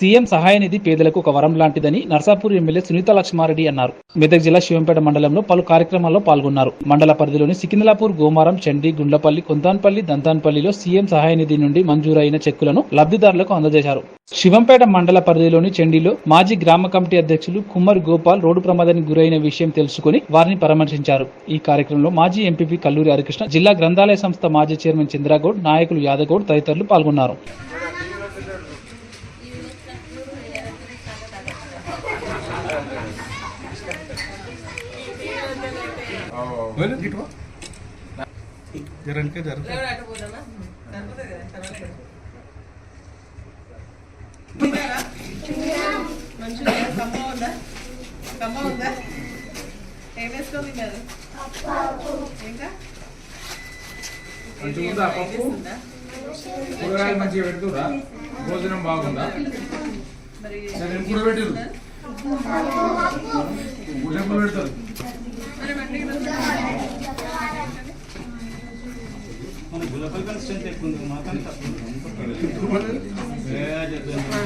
CM సహాయ నిధి పేదలకు ఒక వరం లాంటిదని నర్సాపూర్ ఎమ్మెల్యే సునీత లక్ష్మారెడ్డి అన్నారు. మెదక్ జిల్లా శివంపేట మండలంలో పలు కార్యక్రమాల్లో పాల్గొన్నారు. మండల పరిధిలోని సికింద్రాపూర్ గోమారం చండి గుండ్లపల్లి కొంతాన్పల్లి దంతాన్పల్లిలో సీఎం సహాయ నిధి నుండి మంజూరైన చెక్కులను లబ్ధిదారులకు అందజేశారు. శివంపేట మండల పరిధిలోని చండీలో మాజీ గ్రామ కమిటీ అధ్యక్షులు కుమ్మర్ గోపాల్ రోడ్డు ప్రమాదానికి గురైన విషయం తెలుసుకుని వారిని పరామర్శించారు. ఈ కార్యక్రమంలో మాజీ ఎంపీపీ కల్లూరి హరికృష్ణ జిల్లా గ్రంథాలయ సంస్థ మాజీ చైర్మన్ చంద్రగౌడ్ నాయకులు యాదగౌడ్ తదితరులు పాల్గొన్నారు. జరనికే జరుగుతుంది పప్పు? కూరగాయలు మంచిగా పెడుతురా భోజనం బాగుందా? సరే కూర పెట్టారు భోజనం పెడతారు. మన గులపల్లి స్ట్రెంత్ ఎక్కువ మాత్రం మాకని తక్కువ